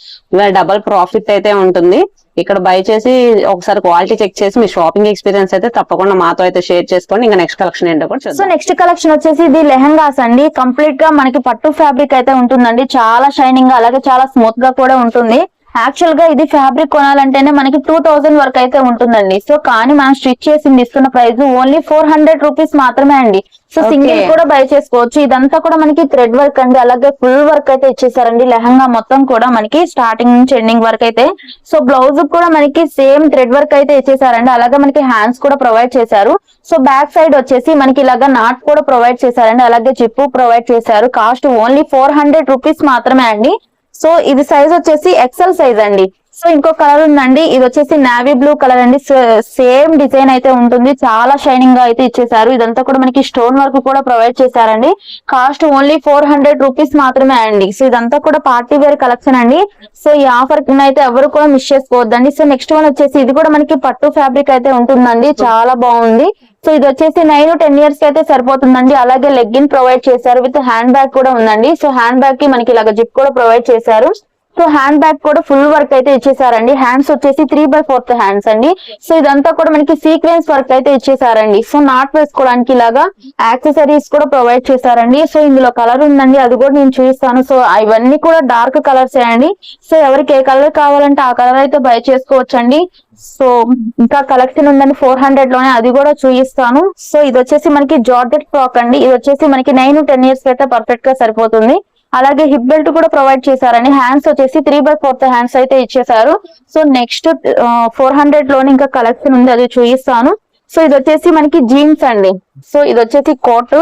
డబల్ ప్రాఫిట్ అయితే ఉంటుంది. ఇక్కడ బై చేసి ఒకసారి క్వాలిటీ చెక్ చేసి మీ షాపింగ్ ఎక్స్పీరియన్స్ అయితే తప్పకుండా మాతో అయితే షేర్ చేసుకోండి. ఇంకా నెక్స్ట్ కలెక్షన్ ఏంటో కూడా సో నెక్స్ట్ కలెక్షన్ వచ్చేసి ఇది లెహంగాస్ అండి. కంప్లీట్గా మనకి పట్టు ఫ్యాబ్రిక్ అయితే ఉంటుందండి. చాలా షైనింగ్గా అలాగే చాలా స్మూత్గా కూడా ఉంటుంది. యాక్చువల్గా ఇది ఫ్యాబ్రిక్ కొనాలంటేనే మనకి టూ థౌసండ్ వరకు అయితే ఉంటుందండి. సో కానీ మనం స్టిచ్ చేసింది ఇస్తున్న price only four hundred rupees మాత్రమే అండి. సో. సింగిల్ కూడా బై చేసుకోవచ్చు. ఇదంతా కూడా మనకి థ్రెడ్ వర్క్ అండి. అలాగే ఫుల్ వర్క్ అయితే ఇచ్చేసారండి. లెహంగా మొత్తం కూడా మనకి స్టార్టింగ్ నుంచి ఎండింగ్ వరకు అయితే. సో బ్లౌజ్ కూడా మనకి సేమ్ థ్రెడ్ వర్క్ అయితే ఇచ్చేసారండి. అలాగే మనకి హ్యాండ్స్ కూడా ప్రొవైడ్ చేశారు. సో బ్యాక్ సైడ్ వచ్చేసి మనకి ఇలాగా నాట్ కూడా ప్రొవైడ్ చేశారండి. అలాగే జిప్పు ప్రొవైడ్ చేశారు. Cost only four hundred rupees మాత్రమే అండి. సో ఇది సైజ్ వచ్చేసి ఎక్సెల్ సైజ్ అండి. సో ఇంకో కలర్ ఉందండి. ఇది వచ్చేసి నావీ బ్లూ కలర్ అండి. సేమ్ డిజైన్ అయితే ఉంటుంది. చాలా షైనింగ్గా అయితే ఇచ్చేసారు. ఇదంతా కూడా మనకి స్టోన్ వర్క్ కూడా ప్రొవైడ్ చేశారండి. Cost only four hundred rupees మాత్రమే అండి. సో ఇదంతా కూడా పార్టీ వేర్ కలెక్షన్ అండి. సో ఈ ఆఫర్ అయితే ఎవరు కూడా మిస్ చేసుకోవద్దండి. సో నెక్స్ట్ వన్ వచ్చేసి ఇది కూడా మనకి పట్టు ఫ్యాబ్రిక్ అయితే ఉంటుందండి. చాలా బాగుంది. సో ఇది వచ్చేసి నైన్ టెన్ ఇయర్స్కి అయితే సరిపోతుందండి. అలాగే లెగ్గిన్ ప్రొవైడ్ చేశారు. విత్ హ్యాండ్ బ్యాగ్ కూడా ఉందండి. సో హ్యాండ్ బ్యాగ్కి మనకి ఇలాగ జిప్ కూడా ప్రొవైడ్ చేశారు. సో హ్యాండ్ బ్యాగ్ కూడా ఫుల్ వర్క్ అయితే ఇచ్చేసారండి. హ్యాండ్స్ వచ్చేసి త్రీ బై ఫోర్త్ హ్యాండ్స్ అండి. సో ఇదంతా కూడా మనకి సీక్వెన్స్ వర్క్ అయితే ఇచ్చేసారండి. సో నాట్ వేసుకోవడానికి ఇలాగా యాక్సెసరీస్ కూడా ప్రొవైడ్ చేశారండి. సో ఇందులో కలర్ ఉందండి. అది కూడా నేను చూపిస్తాను. సో ఇవన్నీ కూడా డార్క్ కలర్స్ అండి. సో ఎవరికి ఏ కలర్ కావాలంటే ఆ కలర్ అయితే బై చేసుకోవచ్చండి. సో ఇంకా కలెక్షన్ ఉందండి ఫోర్ హండ్రెడ్లోనే. అది కూడా చూపిస్తాను. సో ఇది వచ్చేసి మనకి జార్జెట్ ఫ్రాక్ అండి. ఇది వచ్చేసి మనకి నైన్ టెన్ ఇయర్స్ అయితే పర్ఫెక్ట్గా సరిపోతుంది. అలాగే హిప్ బెల్ట్ కూడా ప్రొవైడ్ చేశారండి హ్యాండ్స్ వచ్చేసి త్రీ బై ఫోర్త్ హ్యాండ్స్ అయితే ఇచ్చేసారు సో నెక్స్ట్ ఫోర్ హండ్రెడ్లోని ఇంకా కలెక్షన్ ఉంది అది చూపిస్తాను. సో ఇది వచ్చేసి మనకి జీన్స్ అండి. సో ఇది వచ్చేసి కోట్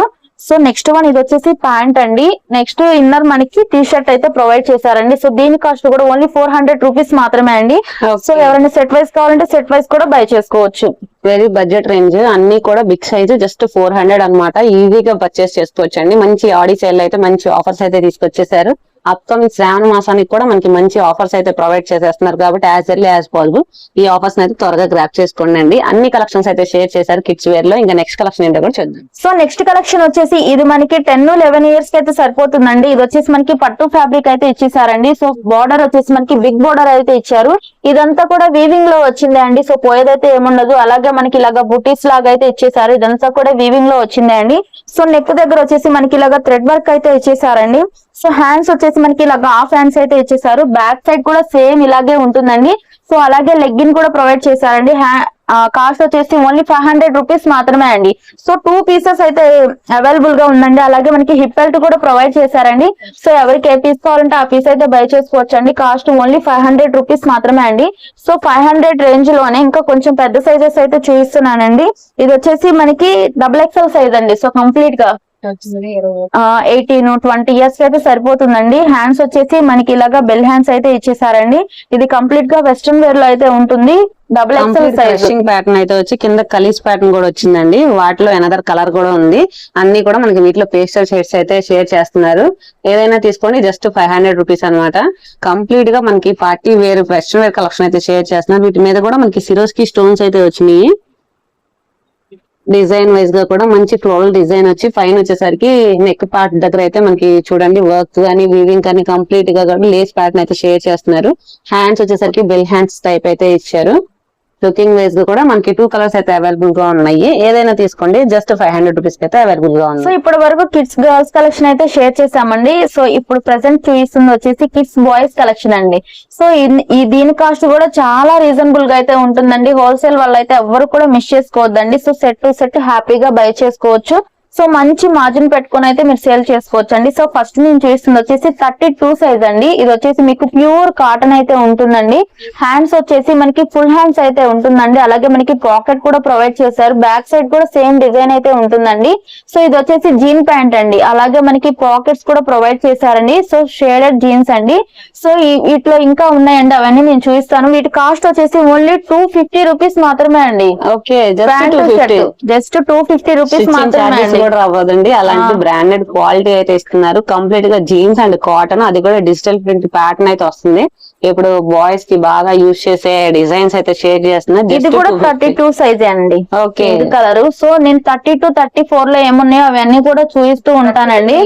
సో నెక్స్ట్ వన్ ఇది వచ్చేసి ప్యాంట్ అండి. నెక్స్ట్ ఇన్నర్ మనకి టీ షర్ట్ అయితే ప్రొవైడ్ చేశారండి. సో దీని కాస్ట్ కూడా ఓన్లీ ఫోర్ హండ్రెడ్ రూపీస్ మాత్రమే అండి. సో ఎవరైనా సెట్ వైస్ కావాలంటే సెట్ వైస్ కూడా బై చేసుకోవచ్చు. వెరీ బడ్జెట్ రేంజ్ అన్ని కూడా big size just four hundred అనమాట ఈజీగా పర్చేస్ చేసుకోవచ్చు అండి మంచి ఆడి సేల్ అయితే మంచి ఆఫర్స్ అయితే తీసుకొచ్చేసారు. అప్కమింగ్ శ్రావణ మాసానికి కూడా మనకి మంచి ఆఫర్స్ అయితే ప్రొవైడ్ చేసేస్తున్నారు కాబట్టి యాజ్ ఎర్లీ యాజ్ పాసిబుల్ ఈ ఆఫర్స్ అయితే త్వరగా గ్రాప్ చేసుకోండి అన్ని కలెక్షన్స్ అయితే షేర్ చేశారు కిడ్స్ వేర్లో. ఇంకా నెక్స్ట్ కలెక్షన్ ఏంటో కూడా చూద్దాం. సో నెక్స్ట్ కలెక్షన్ వచ్చేసి ఇది మనకి టెన్ లెవెన్ ఇయర్స్కి అయితే సరిపోతుందండి. ఇది వచ్చేసి మనకి పట్టు ఫ్యాబ్రిక్ అయితే ఇచ్చేసారండి. సో బార్డర్ వచ్చేసి మనకి బిగ్ బార్డర్ అయితే ఇచ్చారు. ఇదంతా కూడా వీవింగ్లో వచ్చిందే అండి. సో పోయేదైతే ఏముండదు. అలాగే మనకి ఇలాగా బుటీస్ లాగా అయితే ఇచ్చేసారు. ఇదంతా కూడా వీవింగ్లో వచ్చిందే అండి. సో నెక్ దగ్గర వచ్చేసి మనకి ఇలాగా థ్రెడ్ వర్క్ అయితే ఇచ్చేసారండి. సో హ్యాండ్స్ వచ్చేసి మనకి ఇలాగా హాఫ్ హ్యాండ్స్ అయితే ఇచ్చేసారు. బ్యాక్ సైడ్ కూడా సేమ్ ఇలాగే ఉంటుందండి. సో అలాగే లెగ్గిన్ కూడా ప్రొవైడ్ చేశారండి. కాస్ట్ వచ్చేసి ఓన్లీ ఫైవ్ హండ్రెడ్ రూపీస్ మాత్రమే అండి. సో టూ పీసెస్ అయితే అవైలబుల్గా ఉందండి. అలాగే మనకి హిప్ బెల్ట్ కూడా ప్రొవైడ్ చేశారండి. సో ఎవరికి ఏ పీస్ కావాలంటే ఆ పీస్ అయితే బై చేసుకోవచ్చు అండి cost only five hundred rupees మాత్రమే అండి. సో ఫైవ్ హండ్రెడ్ రేంజ్లోనే ఇంకా కొంచెం పెద్ద సైజెస్ అయితే చూపిస్తున్నానండి. ఇది వచ్చేసి మనకి డబుల్ ఎక్స్ఎల్ సైజ్ అండి. సో కంప్లీట్గా ఎయిటీన్ ట్వంటీ ఇయర్స్ అయితే సరిపోతుందండి. హ్యాండ్స్ వచ్చేసి మనకి ఇలాగా బెల్ హ్యాండ్స్ అయితే ఇచ్చేసారండి. ఇది కంప్లీట్గా వెస్ట్రన్ వేర్లో అయితే ఉంటుంది. డబుల్ ఎక్స్ఎల్ ప్యాటర్న్ అయితే వచ్చి కింద కలీస్ ప్యాటర్న్ కూడా వచ్చిందండి. వాటిలో ఎనదర్ కలర్ కూడా ఉంది. అన్ని కూడా మనకి వీటిలో పేస్టల్ షేడ్స్ అయితే షేర్ చేస్తున్నారు. ఏదైనా తీసుకోండి జస్ట్ ఫైవ్ హండ్రెడ్ రూపీస్ అనమాట కంప్లీట్గా మనకి party wear western wear collection అయితే షేర్ చేస్తున్నారు. వీటి మీద కూడా మనకి సిరోస్కి స్టోన్స్ అయితే వచ్చినాయి. డిజైన్ వైజ్గా కూడా మంచి ఫ్లోరల్ డిజైన్ వచ్చి పైన వచ్చేసరికి నెక్ పార్ట్ దగ్గర అయితే మనకి చూడండి వర్క్ కానీ వీవింగ్ కానీ కంప్లీట్గా కూడా లేస్ ప్యాటర్న్ అయితే షేర్ చేస్తున్నారు. హ్యాండ్స్ వచ్చేసరికి బెల్ హ్యాండ్స్ టైప్ అయితే ఇచ్చారు. లుకింగ్ వైజ్గా కూడా మనకి టూ కలర్స్ అయితే అవైలబుల్గా ఉన్నాయి. ఏదైనా తీసుకోండి జస్ట్ ఫైవ్ హండ్రెడ్ రూపీస్ అయితే అవైలబుల్గా సో ఇప్పటి వరకు కిడ్స్ గర్ల్స్ కలెక్షన్ అయితే షేర్ చేసామండి సో ఇప్పుడు ప్రెసెంట్ చూపిస్తుంది వచ్చేసి కిడ్స్ బాయ్స్ కలెక్షన్ అండి. సో ఈ దీని కాస్ట్ కూడా చాలా రీజనబుల్గా అయితే ఉంటుందండి. హోల్సేల్ వల్ల అయితే ఎవరు కూడా మిస్ చేసుకోవద్దండి. సో సెట్ టు సెట్ హ్యాపీగా బై చేసుకోవచ్చు. సో మంచి మార్జిన్ పెట్టుకొని అయితే మీరు సేల్ చేసుకోవచ్చు అండి సో ఫస్ట్ నేను చూస్తుంది వచ్చేసి థర్టీ టూ సైజ్ అండి. ఇది వచ్చేసి మీకు ప్యూర్ కాటన్ అయితే ఉంటుందండి. హ్యాండ్స్ వచ్చేసి మనకి ఫుల్ హ్యాండ్స్ అయితే ఉంటుందండి. అలాగే మనకి పాకెట్ కూడా ప్రొవైడ్ చేశారు. బ్యాక్ సైడ్ కూడా సేమ్ డిజైన్ అయితే ఉంటుందండి. సో ఇది వచ్చేసి జీన్ ప్యాంట్ అండి. అలాగే మనకి పాకెట్స్ కూడా ప్రొవైడ్ చేశారండి. సో షేడెడ్ జీన్స్ అండి. సో వీటిలో ఇంకా ఉన్నాయండి. అవన్నీ నేను చూపిస్తాను. వీటి కాస్ట్ వచ్చేసి ఓన్లీ టూ ఫిఫ్టీ రూపీస్ మాత్రమే అండి. Okay just two fifty rupees మాత్రమే అండి. కూడా అవ్వదండి అలాంటి బ్రాండెడ్ క్వాలిటీ అయితే ఇస్తున్నారు. కంప్లీట్గా జీన్స్ అండ్ కాటన్ అది కూడా డిజిటల్ ప్రింట్ ప్యాటర్న్ అయితే వస్తుంది. ఇప్పుడు బాయ్స్కి బాగా యూజ్ చేసే డిజైన్స్ అయితే షేర్ చేస్తున్నారు. ఇది కూడా థర్టీ టూ సైజ్ అండి. ఓకే కలర్ సో నేను థర్టీ టూ థర్టీ ఫోర్లో ఏమున్నాయో అవన్నీ కూడా చూపిస్తూ ఉంటానండి.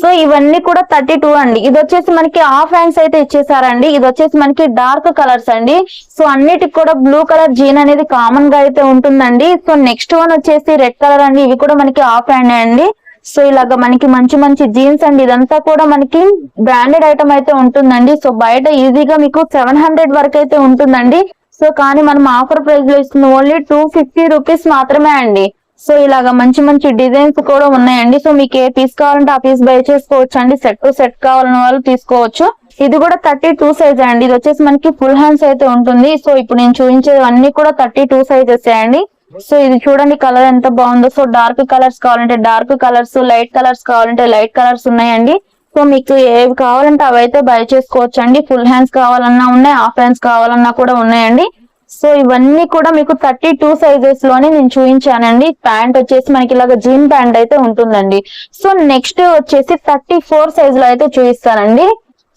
సో ఇవన్నీ కూడా థర్టీ టూ అండి. ఇది వచ్చేసి మనకి హాఫ్ హ్యాండ్స్ అయితే ఇచ్చేసారండి. ఇది వచ్చేసి మనకి డార్క్ కలర్స్ అండి. సో అన్నిటికి కూడా బ్లూ కలర్ జీన్ అనేది కామన్గా అయితే ఉంటుందండి. సో నెక్స్ట్ వన్ వచ్చేసి రెడ్ కలర్ అండి. ఇవి కూడా మనకి హాఫ్ హ్యాండ్ అండి. సో ఇలాగ మనకి మంచి మంచి జీన్స్ అండి ఇదంతా కూడా మనకి బ్రాండెడ్ ఐటమ్ అయితే ఉంటుందండి. సో బయట ఈజీగా మీకు సెవెన్ హండ్రెడ్ వరకు అయితే ఉంటుందండి. సో కానీ మనం ఆఫర్ ప్రైస్లో ఇస్తుంది ఓన్లీ టూ ఫిఫ్టీ రూపీస్ మాత్రమే అండి. సో ఇలాగా మంచి మంచి డిజైన్స్ కూడా ఉన్నాయండి. సో మీకు ఏ పీస్ కావాలంటే ఆ పీస్ బై చేసుకోవచ్చు అండి. సెట్ టు సెట్ కావాలన్న వాళ్ళు తీసుకోవచ్చు. ఇది కూడా థర్టీ టూ సైజ్ అండి. ఇది వచ్చేసి మనకి ఫుల్ హ్యాండ్స్ అయితే ఉంటుంది. సో ఇప్పుడు నేను చూపించేది అన్ని కూడా థర్టీ టూ సైజెస్ అండి. సో ఇది చూడండి కలర్ ఎంత బాగుందో. సో డార్క్ కలర్స్ కావాలంటే డార్క్ కలర్స్ లైట్ కలర్స్ కావాలంటే లైట్ కలర్స్ ఉన్నాయండి. సో మీకు ఏవి కావాలంటే అవి అయితే బై చేసుకోవచ్చు అండి ఫుల్ హ్యాండ్స్ కావాలన్నా ఉన్నాయి హాఫ్ హ్యాండ్స్ కావాలన్నా కూడా ఉన్నాయండి. సో ఇవన్నీ కూడా మీకు థర్టీ టూ సైజెస్లోనే నేను చూపించానండి. ప్యాంట్ వచ్చేసి మనకి ఇలాగ జీన్ ప్యాంట్ అయితే ఉంటుందండి. సో నెక్స్ట్ వచ్చేసి థర్టీ ఫోర్ సైజ్లో అయితే చూపిస్తానండి.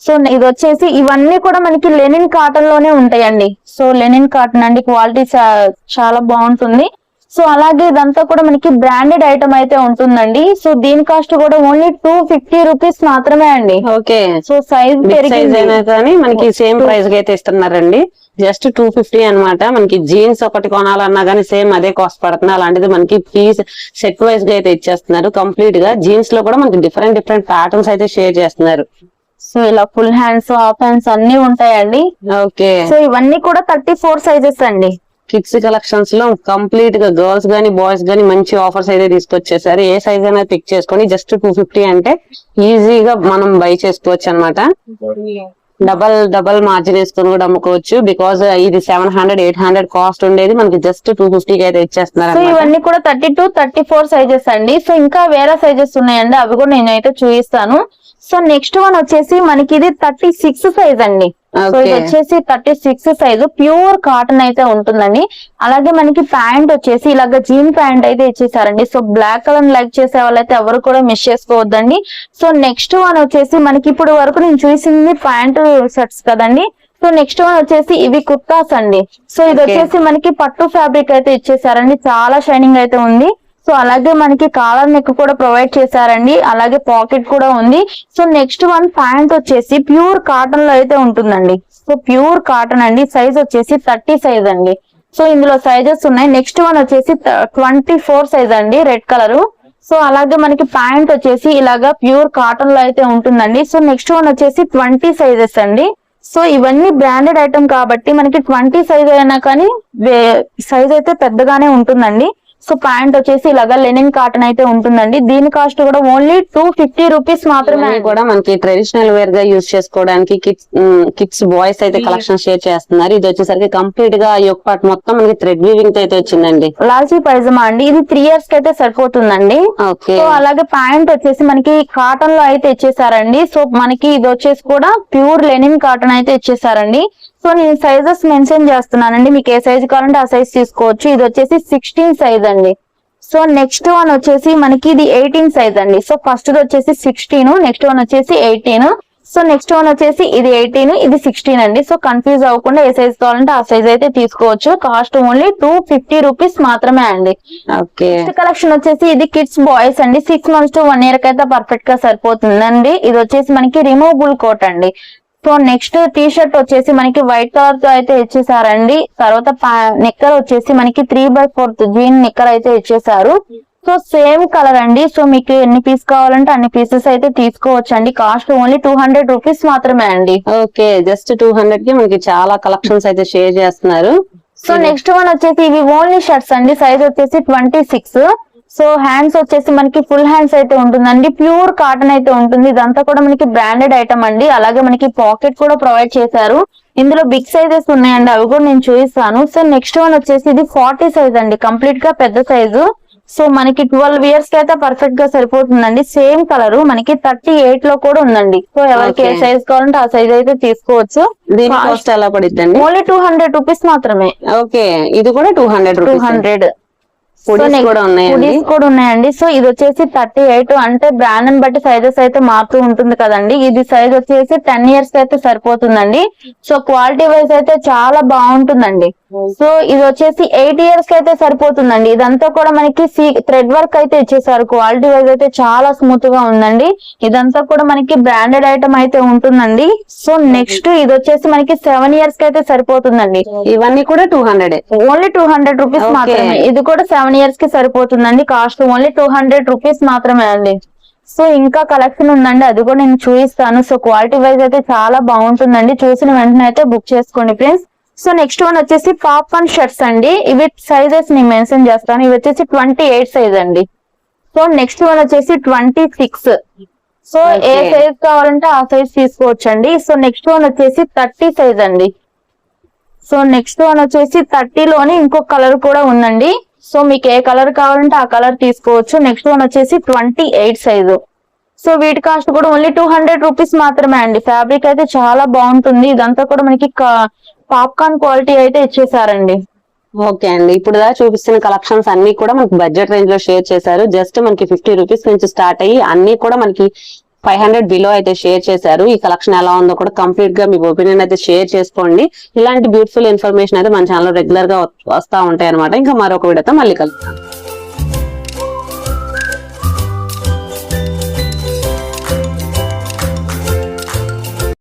సో ఇది వచ్చేసి ఇవన్నీ కూడా మనకి లెనిన్ కాటన్లోనే ఉంటాయండి. సో లెనిన్ కాటన్ అండి క్వాలిటీ చాలా బాగుంటుంది. సో అలాగే ఇదంతా కూడా మనకి బ్రాండెడ్ ఐటమ్ అయితే ఉంటుందండి. సో దీని కాస్ట్ కూడా ఓన్లీ టూ ఫిఫ్టీ రూపీస్ మాత్రమే అండి. ఓకే. సో సైజ్ పెరిగింది. కానీ మనకి సేమ్ ప్రైస్ అయితే ఇస్తున్నారండి. జస్ట్ టూ ఫిఫ్టీ అనమాట మనకి జీన్స్ ఒకటి కొనాలన్నా కానీ సేమ్ అదే కాస్ట్ పడుతుంది. అలాంటిది మనకి పీస్ సెట్ వైజ్గా అయితే ఇచ్చేస్తున్నారు. కంప్లీట్గా జీన్స్లో కూడా మనకి డిఫరెంట్ డిఫరెంట్ ప్యాటర్న్స్ అయితే షేర్ చేస్తున్నారు. సో ఇలా ఫుల్ హ్యాండ్స్ హాఫ్ హ్యాండ్స్ అన్ని ఉంటాయండి. ఓకే. సో ఇవన్నీ కూడా థర్టీ ఫోర్ సైజెస్ అండి. కిడ్స్ కలెక్షన్స్లో కంప్లీట్గా గర్ల్స్ గానీ బాయ్స్ గానీ మంచి ఆఫర్స్ అయితే తీసుకొచ్చేసారు. ఏ సైజ్ అయినా పిక్ చేసుకొని జస్ట్ టూ ఫిఫ్టీ అంటే ఈజీగా మనం బై చేసుకోవచ్చు అన్నమాట డబల్ డబల్ మార్జిన్ వేసుకొని కూడా అమ్ముకోవచ్చు. బికాస్ ఇది seven hundred eight hundred cost ఉండేది. మనకి జస్ట్ టూ ఫిఫ్టీకి అయితే ఇచ్చేస్తున్నారు సో. ఇవన్నీ కూడా thirty two thirty four sizes అండి. సో ఇంకా వేరే సైజెస్ ఉన్నాయండి. అవి కూడా నేనైతే చూపిస్తాను. సో నెక్స్ట్ వన్ వచ్చేసి మనకి ఇది థర్టీ సిక్స్ సైజ్ అండి. సో ఇది. వచ్చేసి thirty six size. Pure cotton అయితే ఉంటుందండి. అలాగే మనకి ప్యాంట్ వచ్చేసి ఇలాగ జీన్ ప్యాంట్ అయితే ఇచ్చేసారండి. సో బ్లాక్ కలర్ లైక్ చేసే వాళ్ళైతే ఎవరు కూడా మిస్ చేసుకోవద్దండి. సో నెక్స్ట్ వన్ వచ్చేసి మనకి ఇప్పుడు వరకు నేను చూసింది ప్యాంట్ సెట్స్ కదండి. సో నెక్స్ట్ వన్ వచ్చేసి ఇవి కుర్తాస్ అండి. సో ఇది. వచ్చేసి మనకి పట్టు ఫ్యాబ్రిక్ అయితే ఇచ్చేసారండి. చాలా షైనింగ్ అయితే ఉంది. సో అలాగే మనకి కాలర్ నెక్ కూడా ప్రొవైడ్ చేశారండి. అలాగే పాకెట్ కూడా ఉంది. సో నెక్స్ట్ వన్ ప్యాంట్ వచ్చేసి ప్యూర్ కాటన్లో అయితే ఉంటుందండి. సో ప్యూర్ కాటన్ అండి. సైజ్ వచ్చేసి థర్టీ సైజ్ అండి. సో ఇందులో సైజెస్ ఉన్నాయి. నెక్స్ట్ వన్ వచ్చేసి ట్వంటీ ఫోర్ సైజ్ అండి. Red colour. సో అలాగే మనకి ప్యాంట్ వచ్చేసి ఇలాగా ప్యూర్ కాటన్లో అయితే ఉంటుందండి. సో నెక్స్ట్ వన్ వచ్చేసి ట్వంటీ సైజెస్ అండి. సో ఇవన్నీ బ్రాండెడ్ ఐటమ్ కాబట్టి మనకి ట్వంటీ సైజ్ అయినా కానీ సైజ్ అయితే పెద్దగానే ఉంటుందండి. సో ప్యాంట్ వచ్చేసి ఇలాగా లెనిన్ కాటన్ అయితే ఉంటుందండి. దీని కాస్ట్ కూడా ఓన్లీ టూ ఫిఫ్టీ రూపీస్ మాత్రమే కూడా మనకి ట్రెడిషనల్ వేర్గా యూజ్ చేసుకోవడానికి కిడ్స్ కిడ్స్ బాయ్స్ అయితే కలెక్షన్ షేర్ చేస్తున్నారు. ఇది వచ్చేసరికి కంప్లీట్గా యొక్క పార్ట్ మొత్తం మనకి థ్రెడ్ వీవింగ్ అయితే వచ్చిందండి. లాల్చీ పైజమా అండి. ఇది త్రీ ఇయర్స్కి అయితే సరిపోతుందండి. ఓకే. సో అలాగే ప్యాంట్ వచ్చేసి మనకి కాటన్లో అయితే ఇచ్చేసారండి. సో మనకి ఇది వచ్చేసి కూడా ప్యూర్ లెనిన్ కాటన్ అయితే ఇచ్చేసారండి. సో నేను సైజెస్ మెన్షన్ చేస్తున్నానండి. మీకు ఏ సైజ్ కావాలంటే ఆ సైజ్ తీసుకోవచ్చు. ఇది వచ్చేసి సిక్స్టీన్ సైజ్ అండి. సో నెక్స్ట్ వన్ వచ్చేసి మనకి ఇది ఎయిటీన్ సైజ్ అండి. సో ఫస్ట్ వచ్చేసి సిక్స్టీన్ నెక్స్ట్ వన్ వచ్చేసి ఎయిటీన్ సో నెక్స్ట్ వన్ వచ్చేసి ఇది ఎయిటీన్ ఇది సిక్స్టీన్ అండి. సో కన్ఫ్యూజ్ అవ్వకుండా ఏ సైజ్ కావాలంటే ఆ సైజ్ అయితే తీసుకోవచ్చు. Cost only two fifty rupees మాత్రమే అండి. కలెక్షన్ వచ్చేసి ఇది కిడ్స్ బాయ్స్ అండి. Six months to one year అయితే పర్ఫెక్ట్గా సరిపోతుందండి. ఇది వచ్చేసి మనకి రిమూవబుల్ కోట్ అండి. సో నెక్స్ట్ టీ షర్ట్ వచ్చేసి మనకి వైట్ కలర్తో అయితే ఇచ్చేసారండి. తర్వాత నిక్కర్ వచ్చేసి మనకి three by fourth jean knicker అయితే ఇచ్చేసారు. సో సేమ్ కలర్ అండి. సో మీకు ఎన్ని పీస్ కావాలంటే అన్ని పీసెస్ అయితే తీసుకోవచ్చు అండి cost only two hundred rupees మాత్రమే అండి. ఓకే జస్ట్ టూ హండ్రెడ్కి మనకి చాలా కలెక్షన్స్ అయితే షేర్ చేస్తున్నారు. సో నెక్స్ట్ వన్ వచ్చేసి ఇవి ఓన్లీ షర్ట్స్ అండి. సైజ్ వచ్చేసి ట్వంటీ సిక్స్ సో హ్యాండ్స్ వచ్చేసి మనకి ఫుల్ హ్యాండ్స్ అయితే ఉంటుందండి. ప్యూర్ కాటన్ అయితే ఉంటుంది. ఇదంతా కూడా మనకి బ్రాండెడ్ ఐటమ్ అండి. అలాగే మనకి పాకెట్ కూడా ప్రొవైడ్ చేశారు. ఇందులో బిగ్ సైజెస్ ఉన్నాయండి. అవి కూడా నేను చూపిస్తాను. సో నెక్స్ట్ వన్ వచ్చేసి ఇది ఫార్టీ సైజ్ అండి. కంప్లీట్గా పెద్ద సైజు. సో మనకి ట్వెల్వ్ ఇయర్స్కి అయితే పర్ఫెక్ట్గా సరిపోతుందండి. Same colour. మనకి థర్టీ ఎయిట్లో కూడా ఉందండి. సో ఎవరికి ఏ. సైజ్ కావాలంటే ఆ సైజ్ అయితే తీసుకోవచ్చు. దీని కాస్ట్ ఎలా పడిద్దండి? ఓన్లీ టూ హండ్రెడ్ రూపీస్ మాత్రమే. ఓకే. ఇది కూడా two hundred two hundred. Next- కూడా ఉన్నాయండి. కూడా ఉన్నాయండి. సో ఇది వచ్చేసి థర్టీ ఎయిట్ అంటే బ్రాండ్ బట్టి సైజెస్ అయితే మారుతూ ఉంటుంది కదండి. ఇది సైజ్ వచ్చేసి టెన్ ఇయర్స్ అయితే సరిపోతుందండి. సో క్వాలిటీ వైజ్ అయితే చాలా బాగుంటుందండి. సో ఇది వచ్చేసి ఎయిట్ ఇయర్స్కి అయితే సరిపోతుందండి. ఇదంతా కూడా మనకి థ్రెడ్ వర్క్ అయితే ఇచ్చేసారు క్వాలిటీ వైజ్ అయితే చాలా స్మూత్గా ఉందండి. ఇదంతా కూడా మనకి బ్రాండెడ్ ఐటమ్ అయితే ఉంటుందండి. సో నెక్స్ట్ ఇది వచ్చేసి మనకి సెవెన్ ఇయర్స్కి అయితే సరిపోతుందండి ఇవన్నీ కూడా two hundred only two hundred rupees. మాత్రమే. ఇది కూడా సెవెన్ ఇయర్స్కి సరిపోతుందండి. Cost only two hundred rupees మాత్రమే అండి. సో ఇంకా కలెక్షన్ ఉందండి. అది కూడా నేను చూపిస్తాను. సో క్వాలిటీ వైజ్ అయితే చాలా బాగుంటుందండి. చూసిన వెంటనే అయితే బుక్ చేసుకోండి ఫ్రెండ్స్ సో నెక్స్ట్ వన్ వచ్చేసి పాప్కార్న్ షర్ట్స్ అండి. ఇవి సైజెస్ నేను మెన్షన్ చేస్తాను. ఇవి వచ్చేసి ట్వంటీ ఎయిట్ సైజ్ అండి. సో నెక్స్ట్ వన్ వచ్చేసి ట్వంటీ సిక్స్ సో ఏ. సైజ్ కావాలంటే ఆ సైజ్ తీసుకోవచ్చండి. సో నెక్స్ట్ వన్ వచ్చేసి థర్టీ సైజ్ అండి. సో నెక్స్ట్ వన్ వచ్చేసి థర్టీ లోని ఇంకొక కలర్ కూడా ఉందండి. సో మీకు ఏ కలర్ కావాలంటే ఆ కలర్ తీసుకోవచ్చు. నెక్స్ట్ వన్ వచ్చేసి ట్వంటీ ఎయిట్ సైజు సో వీటి కాస్ట్ కూడా ఓన్లీ టూ హండ్రెడ్ రూపీస్ మాత్రమే అండి. ఫ్యాబ్రిక్ అయితే చాలా బాగుంటుంది. ఇదంతా కూడా మనకి పాప్కార్న్ క్వాలిటీ అయితే ఇచ్చేసారండి. ఓకే అండి. ఇప్పుడు దా చూపిస్తున్న కలెక్షన్స్ అన్ని కూడా మనకి బడ్జెట్ రేంజ్లో షేర్ చేశారు. జస్ట్ మనకి ఫిఫ్టీ రూపీస్ నుంచి స్టార్ట్ అయ్యి అన్ని కూడా మనకి ఫైవ్ హండ్రెడ్ బిలో అయితే షేర్ చేశారు. ఈ కలెక్షన్ ఎలా ఉందో కూడా కంప్లీట్గా మీ ఒపీనియన్ అయితే షేర్ చేసుకోండి. ఇలాంటి బ్యూటిఫుల్ ఇన్ఫర్మేషన్ అయితే మన ఛానల్ రెగ్యులర్గా వస్తా ఉంటాయి అనమాట ఇంకా మరొక వీడియోతో మళ్ళీ కలుస్తాం